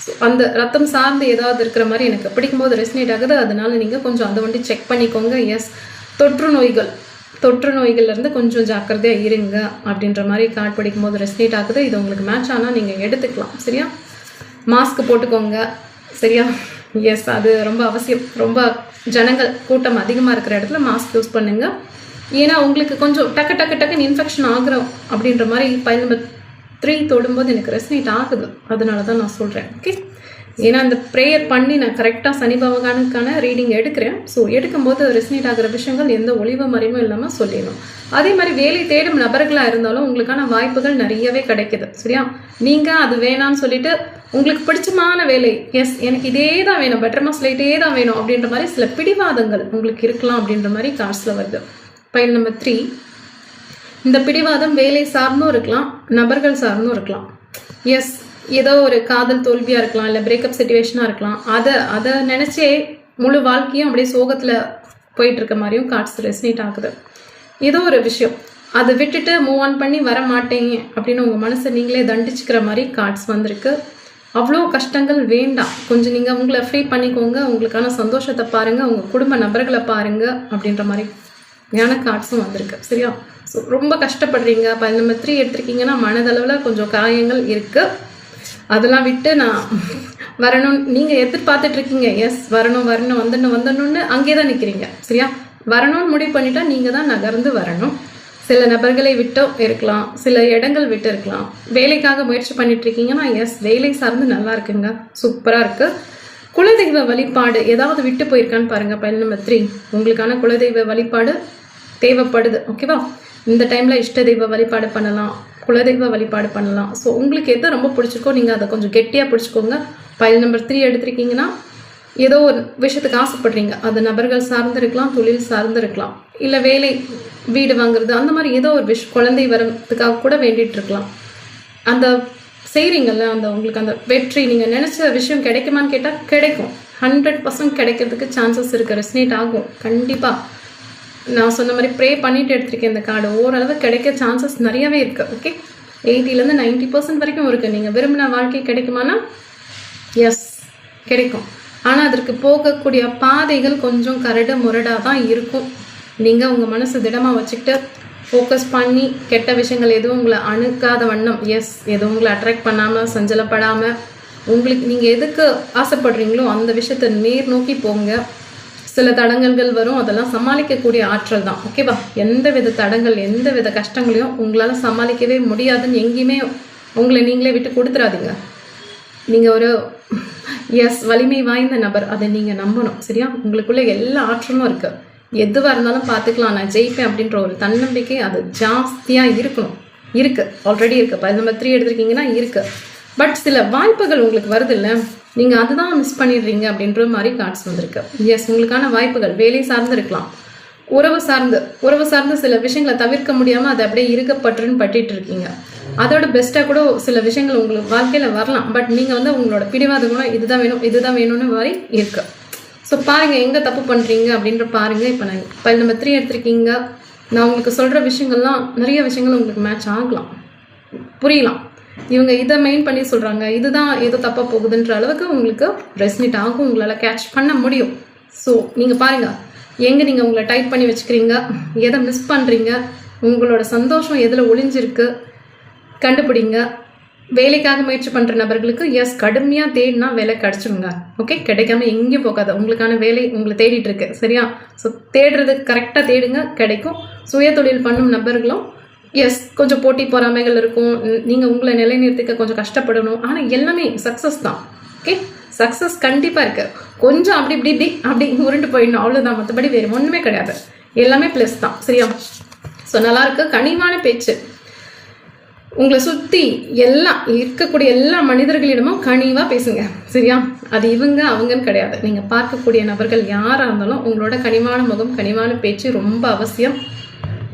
ஸோ அந்த ரத்தம் சார்ந்து ஏதாவது இருக்கிற மாதிரி எனக்கு பிடிக்கும்போது ரெஸ்னேட் ஆகுது அதனால நீங்கள் கொஞ்சம் அதை வந்து செக் பண்ணிக்கோங்க. எஸ் தொற்று நோய்கள். தொற்று நோய்கள்லேருந்து கொஞ்சம் ஜாக்கிரதையாக இருங்க அப்படின்ற மாதிரி கார்டு படிக்கும்போது ரெஸ்னேட் ஆகுது. இது உங்களுக்கு மேட்ச் ஆனால் நீங்கள் எடுத்துக்கலாம். சரியா? மாஸ்க் போட்டுக்கோங்க. சரியா? எஸ் அது ரொம்ப அவசியம். ரொம்ப ஜனங்கள் கூட்டம் அதிகமாக இருக்கிற இடத்துல மாஸ்க் யூஸ் பண்ணுங்கள் ஏன்னா உங்களுக்கு கொஞ்சம் டக்கு டக்கு டக்குன்னு இன்ஃபெக்ஷன் ஆகிறோம் அப்படின்ற மாதிரி பைல் நம்பர் த்ரீ தொடும்போது எனக்கு ரெஸ்னேட் ஆகுது. அதனால தான் நான் சொல்கிறேன் ஓகே ஏன்னா அந்த ப்ரேயர் பண்ணி நான் கரெக்டாக சனி பகவானுக்கான ரீடிங் எடுக்கிறேன். ஸோ எடுக்கும்போது ரெஸ்னேட் ஆகிற விஷயங்கள் எந்த ஒளிவு மறைவும் இல்லாமல் சொல்லிடணும். அதே மாதிரி வேலை தேடும் நபர்களாக இருந்தாலும் உங்களுக்கான வாய்ப்புகள் நிறையவே கிடைக்குது. சரியா? நீங்கள் அது வேணான்னு சொல்லிட்டு உங்களுக்கு பிடிச்சமான வேலை எஸ் எனக்கு இதே தான் வேணும் பெட்டர் மாஸ் லைட்டே தான் வேணும் அப்படின்ற மாதிரி சில பிடிவாதங்கள் உங்களுக்கு இருக்கலாம் அப்படின்ற மாதிரி காசில் வருது. பயன் நம்பர் த்ரீ இந்த பிடிவாதம் வேலை சார்ந்தும் இருக்கலாம் நபர்கள் சார்ந்தும் இருக்கலாம். எஸ் ஏதோ ஒரு காதல் தோல்வியாக இருக்கலாம் இல்லை பிரேக்கப் சுச்சுவேஷனாக இருக்கலாம். அதை அதை நினச்சே முழு வாழ்க்கையும் அப்படியே சோகத்தில் போயிட்டு இருக்க மாதிரியும் கார்ட்ஸ் ரெஸ்னேட் ஆகுது. ஏதோ ஒரு விஷயம். அதை விட்டுட்டு மூவ் ஆன் பண்ணி வர மாட்டேங்க அப்படின்னு உங்கள் மனசை நீங்களே தண்டிச்சுக்கிற மாதிரி கார்ட்ஸ் வந்திருக்கு. அவ்வளோ கஷ்டங்கள் வேண்டாம். கொஞ்சம் நீங்கள் உங்களை ஃப்ரீ பண்ணிக்கோங்க. உங்களுக்கான சந்தோஷத்தை பாருங்கள் உங்கள் குடும்ப நபர்களை பாருங்கள் அப்படின்ற மாதிரி ஞான கார்ட்ஸும் வந்திருக்கு. சரியா? ஸோ ரொம்ப கஷ்டப்படுறீங்க. இப்போ மாதிரி த்ரீ எடுத்திருக்கீங்கன்னா மனதளவில் கொஞ்சம் காயங்கள் இருக்குது அதெல்லாம் விட்டு நான் வரணும். நீங்கள் எதிர்பார்த்துட்டு இருக்கீங்க எஸ் வரணும் வரணும் வந்துடணும் வந்துடணும்னு அங்கே தான் நிற்கிறீங்க சரியா? வரணும்னு முடிவு பண்ணிட்டா நீங்கள் தான் நகர்ந்து வரணும். சில நபர்களை விட்டோ இருக்கலாம். சில இடங்கள் விட்டு இருக்கலாம். வேலைக்காக முயற்சி பண்ணிட்டு இருக்கீங்கன்னா எஸ் வேலை சார்ந்து நல்லா இருக்குங்க. சூப்பராக இருக்கு. குலதெய்வ வழிபாடு ஏதாவது விட்டு போயிருக்கான்னு பாருங்க. பயன் நம்பர் த்ரீ உங்களுக்கான குலதெய்வ வழிபாடு தேவைப்படுது. ஓகேவா இந்த டைமில் இஷ்ட தெய்வ வழிபாடு பண்ணலாம். குலதெய்வ வழிபாடு பண்ணலாம். ஸோ உங்களுக்கு எது ரொம்ப பிடிச்சிருக்கோ நீங்கள் அதை கொஞ்சம் கெட்டியாக பிடிச்சிக்கோங்க. பயில் நம்பர் த்ரீ எடுத்திருக்கீங்கன்னா ஏதோ ஒரு விஷயத்துக்கு ஆசைப்படுறீங்க. அது நபர்கள் சார்ந்து இருக்கலாம் தொழில் சார்ந்து இருக்கலாம். இல்லை வேலை வீடு வாங்குறது அந்த மாதிரி ஏதோ ஒரு விஷ் குழந்தை வரத்துக்காக கூட வேண்டிகிட்டு இருக்கலாம். அந்த செய்கிறீங்கள்ல அந்த உங்களுக்கு அந்த வெற்றி நீங்கள் நினச்ச விஷயம் கிடைக்குமான்னு கேட்டால் கிடைக்கும். ஹண்ட்ரட் பர்சன்ட் கிடைக்கிறதுக்கு சான்சஸ் இருக்குது ரெஸ்னேட் ஆகும். கண்டிப்பாக நான் சொன்ன மாதிரி ப்ரே பண்ணிட்டு எடுத்திருக்கேன் இந்த கார்டு ஓரளவு கிடைக்க சான்சஸ் நிறையவே இருக்குது ஓகே எயிட்டிலேருந்து நைன்ட்டி பர்சன்ட் வரைக்கும் இருக்குது நீங்கள் விரும்பின வாழ்க்கை கிடைக்குமானா? எஸ் கிடைக்கும். ஆனால் அதற்கு போகக்கூடிய பாதைகள் கொஞ்சம் கரடு முரடாக தான் இருக்கும். நீங்கள் உங்கள் மனசு திடமாக வச்சுக்கிட்டு ஃபோக்கஸ் பண்ணி கெட்ட விஷயங்கள் எதுவும் உங்களை அணுக்காத வண்ணம் எஸ் எதுவும் உங்களை அட்ராக்ட் பண்ணாமல் சஞ்சலப்படாமல் உங்களுக்கு நீங்கள் எதுக்கு ஆசைப்படுறீங்களோ அந்த விஷயத்தை நேர் நோக்கி போங்க. சில தடங்கல்கள் வரும் அதெல்லாம் சமாளிக்கக்கூடிய ஆற்றல் தான். ஓகேவா எந்த வித தடங்கள் எந்த வித கஷ்டங்களையும் உங்களால் சமாளிக்கவே முடியாதுன்னு எங்கேயுமே உங்களை நீங்களே விட்டு கொடுத்துறாதீங்க. நீங்கள் ஒரு எஸ் வலிமை வாய்ந்த நபர். அதை நீங்கள் நம்பணும் சரியா? உங்களுக்குள்ளே எல்லா ஆற்றலும் இருக்குது எதுவாக இருந்தாலும் பார்த்துக்கலாம். நான் ஜெயிப்பேன் அப்படின்ற ஒரு தன்னம்பிக்கை அது ஜாஸ்தியாக இருக்கணும். இருக்குது ஆல்ரெடி இருக்குது இப்போ நம்பர் த்ரீ எடுத்திருக்கீங்கன்னா இருக்குது பட் சில வாய்ப்புகள் உங்களுக்கு வருது இல்லை? நீங்கள் அதுதான் மிஸ் பண்ணிடுறீங்க அப்படின்ற மாதிரி கார்ட்ஸ் வந்திருக்கு. எஸ் உங்களுக்கான வாய்ப்புகள் வேலை சார்ந்து இருக்கலாம். உறவு சார்ந்து உறவு சார்ந்து சில விஷயங்களை தவிர்க்க முடியாமல் அதை அப்படியே இருக்கப்பட்டுன்னு பட்டிட்டு இருக்கீங்க. அதோட பெஸ்ட்டாக கூட சில விஷயங்கள் உங்களுக்கு வாழ்க்கையில் வரலாம். பட் நீங்கள் வந்து உங்களோட பிடிவாத குணம் இதுதான் வேணும் இதுதான் வேணும்னு மாதிரி இருக்கு. ஸோ பாருங்கள் எங்கே தப்பு பண்ணுறீங்க அப்படின்ற பாருங்கள் இப்போ நான் இப்போ நம்ம த்ரீ எடுத்திருக்கீங்க. நான் உங்களுக்கு சொல்கிற விஷயங்கள்லாம் நிறைய விஷயங்கள் உங்களுக்கு மேட்ச் ஆகலாம். புரியலாம். இவங்க இதை மெயின் பண்ணி சொல்கிறாங்க இதுதான் ஏதோ தப்பாக போகுதுன்ற அளவுக்கு உங்களுக்கு ரெஸ்னிட் ஆகும். உங்களால் கேட்ச் பண்ண முடியும். ஸோ நீங்கள் பாருங்கள் எங்கே நீங்கள் உங்களை டைப் பண்ணி வச்சுக்கிறீங்க? எதை மிஸ் பண்ணுறீங்க உங்களோட சந்தோஷம் எதில் ஒளிஞ்சிருக்கு? கண்டுபிடிங்க. வேலைக்காக முயற்சி பண்ணுற நபர்களுக்கு எஸ் கடுமையாக தேடினா வேலை கிடச்சிருங்க. ஓகே கிடைக்காம எங்கேயும் போகாது. உங்களுக்கான வேலை உங்களை தேடிட்டு இருக்கு. சரியா? ஸோ தேடுறது கரெக்டாக தேடுங்க. கிடைக்கும். சுய தொழில் பண்ணும் நபர்களும் எஸ் கொஞ்சம் போட்டி பொறாமைகள் இருக்கும். நீங்கள் உங்களை நிலைநிறுத்திக்க கொஞ்சம் கஷ்டப்படணும். ஆனால் எல்லாமே சக்ஸஸ் தான். ஓகே சக்ஸஸ் கண்டிப்பாக இருக்குது கொஞ்சம் அப்படி இப்படி இப்படி அப்படி உருண்டு போயிடணும். அவ்வளோதான் மற்றபடி வேறு ஒன்றுமே கிடையாது. எல்லாமே ப்ளஸ் தான். சரியா? ஸோ நல்லாயிருக்கு கனிவான பேச்சு. உங்களை சுற்றி எல்லாம் இருக்கக்கூடிய எல்லா மனிதர்களிடமும் கனிவாக பேசுங்க. சரியா? அது இவங்க அவங்கன்னு கிடையாது. நீங்கள் பார்க்கக்கூடிய நபர்கள் யாராக இருந்தாலும் உங்களோட கனிவான முகம் கனிவான பேச்சு ரொம்ப அவசியம்.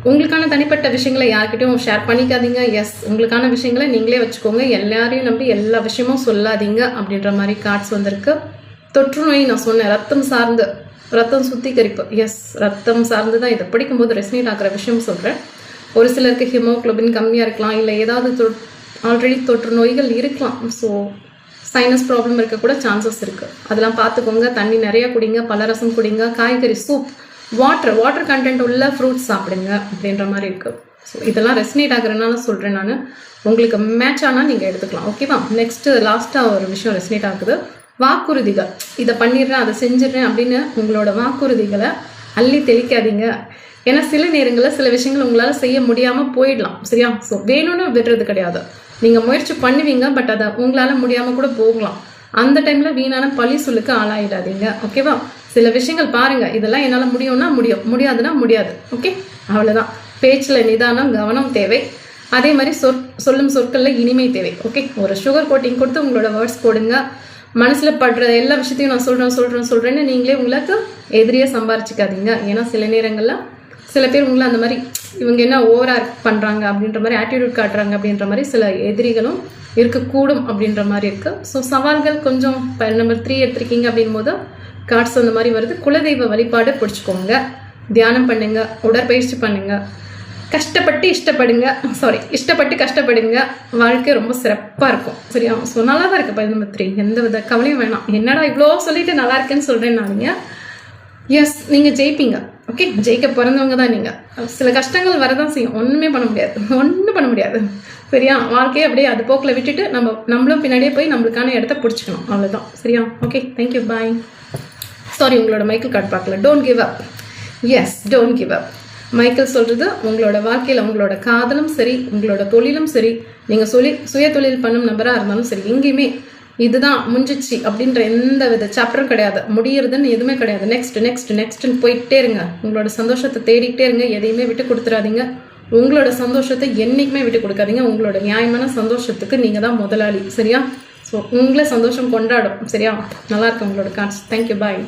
உங்களுக்கான தனிப்பட்ட விஷயங்களை யார்கிட்டையும் ஷேர் பண்ணிக்காதீங்க. எஸ் உங்களுக்கான விஷயங்களை நீங்களே வச்சுக்கோங்க. எல்லாரையும் நம்பி எல்லா விஷயமும் சொல்லாதீங்க அப்படின்ற மாதிரி கார்ட்ஸ் வந்திருக்கு. தொற்று நோய் நான் சொன்னேன் ரத்தம் சார்ந்து ரத்தம் சுத்திகரிப்பு. எஸ் ரத்தம் சார்ந்து தான் இதை படிக்கும்போது ரெசினேட் ஆகிற விஷயம் சொல்கிறேன் ஒரு சிலருக்கு ஹிமோக்ளோபின் கம்மியாக இருக்கலாம். இல்லை ஏதாவது தொ ஆல்ரெடி தொற்று நோய்கள் இருக்கலாம். ஸோ சைனஸ் ப்ராப்ளம் இருக்க கூட சான்சஸ் இருக்குது அதெல்லாம் பார்த்துக்கோங்க. தண்ணி நிறையா குடிங்க பலரசம் குடிங்க காய்கறி சூப் வாட்டர் வாட்டர் கண்டென்ட் உள்ள ஃப்ரூட்ஸ் சாப்பிடுங்க அப்படின்ற மாதிரி இருக்குது ஸோ இதெல்லாம் ரெஸ்னேட் ஆகுறதுனால சொல்கிறேன் நான். உங்களுக்கு மேட்ச் ஆனால் நீங்கள் எடுத்துக்கலாம். ஓகேவா நெக்ஸ்ட்டு லாஸ்ட்டாக ஒரு விஷயம் ரெஸ்னேட் ஆகுது. வாக்குறுதிகள். இதை பண்ணிடுறேன் அதை செஞ்சிடுறேன் அப்படின்னு உங்களோட வாக்குறுதிகளை அள்ளி தெளிக்காதீங்க. ஏன்னா சில நேரங்களில் சில விஷயங்கள் உங்களால் செய்ய முடியாமல் போயிடலாம். சரியா? ஸோ வேணும்னு விடுறது கிடையாது. நீங்கள் முயற்சி பண்ணுவீங்க பட் அதை உங்களால் முடியாமல் கூட போகலாம். அந்த டைமில் வீணான பழி சொல்லுக்கு ஆளாயிடாதீங்க. ஓகேவா சில விஷயங்கள் பாருங்கள் இதெல்லாம் என்னால் முடியும்னா முடியும். முடியாதுன்னா முடியாது. ஓகே அவ்வளோதான் பேச்சில் நிதானம் கவனம் தேவை. அதே மாதிரி சொற் சொல்லும் சொற்களில் இனிமை தேவை. ஓகே ஒரு சுகர் கோட்டிங் கொடுத்து உங்களோட வேர்ட்ஸ் போடுங்க. மனசில் படுற எல்லா விஷயத்தையும் நான் சொல்கிறேன் சொல்கிறேன் சொல்கிறேன்னு நீங்களே உங்களுக்கு எதிரியே சம்பாரிச்சிக்காதீங்க. ஏன்னா சில நேரங்களில் சில பேர் உங்களை அந்த மாதிரி இவங்க என்ன ஓவராக பண்ணுறாங்க அப்படின்ற மாதிரி ஆட்டிடியூட் காட்டுறாங்க அப்படின்ற மாதிரி சில எதிரிகளும் இருக்கக்கூடும் அப்படின்ற மாதிரி இருக்குது ஸோ சவால்கள் கொஞ்சம் நம்பர் த்ரீ எடுத்திருக்கீங்க அப்படின் போது கார்ட்ஸ் அந்த மாதிரி வருது. குலதெய்வ வழிபாடு பிடிச்சிக்கோங்க. தியானம் பண்ணுங்க. உடற்பயிற்சி பண்ணுங்க. கஷ்டப்பட்டு இஷ்டப்படுங்க. சாரி இஷ்டப்பட்டு கஷ்டப்படுங்க. வாழ்க்கை ரொம்ப சிறப்பாக இருக்கும். சரியா? ஸோ நல்லா தான் இருக்குது பதினொன்று த்ரீ எந்த வித கவலையும் வேணாம். என்னடா இவ்வளோ சொல்லிட்டு நல்லா இருக்கேன்னு சொல்கிறேன்னாலுங்க எஸ் நீங்கள் ஜெயிப்பீங்க. ஓகே ஜெயிக்க பிறந்தவங்க தான் நீங்கள் சில கஷ்டங்கள் வரதான் செய்யும். ஒன்றுமே பண்ண முடியாது. ஒன்றும் பண்ண முடியாது. சரியா? வாழ்க்கையை அப்படியே அது போக்கில் விட்டுட்டு நம்ம நம்மளும் பின்னாடியே போய் நம்மளுக்கான இடத்த பிடிச்சிக்கணும். அவ்வளோதான் சரியா? Okay thank you bye sorry உங்களோட மைக்கேல் கார்டு பார்க்கல. Don't give up yes don't give up Michael சொல்கிறது உங்களோட வாழ்க்கையில் உங்களோட காதலும் சரி உங்களோட தொழிலும் சரி நீங்கள் சொல்லி சுய தொழில் பண்ணும் நபராக இருந்தாலும் சரி எங்கேயுமே இதுதான் முடிஞ்சிச்சு அப்படின்ற எந்த வித சாப்டரும் கிடையாது. முடியறதுன்னு எதுவுமே கிடையாது. நெக்ஸ்ட் நெக்ஸ்ட் நெக்ஸ்ட்னு போயிட்டே இருங்க. உங்களோட சந்தோஷத்தை தேடிக்கிட்டே இருங்க. எதையுமே விட்டு கொடுத்துறாதீங்க. உங்களோட சந்தோஷத்தை என்றைக்குமே விட்டு கொடுக்காதீங்க. உங்களோட நியாயமான சந்தோஷத்துக்கு நீங்கள் தான் முதலாளி. சரியா? ஸோ உங்களை சந்தோஷம் கொண்டாடும். சரியா? நல்லா இருக்கு உங்களோட கார்ட்ஸ் தேங்க்யூ பாய்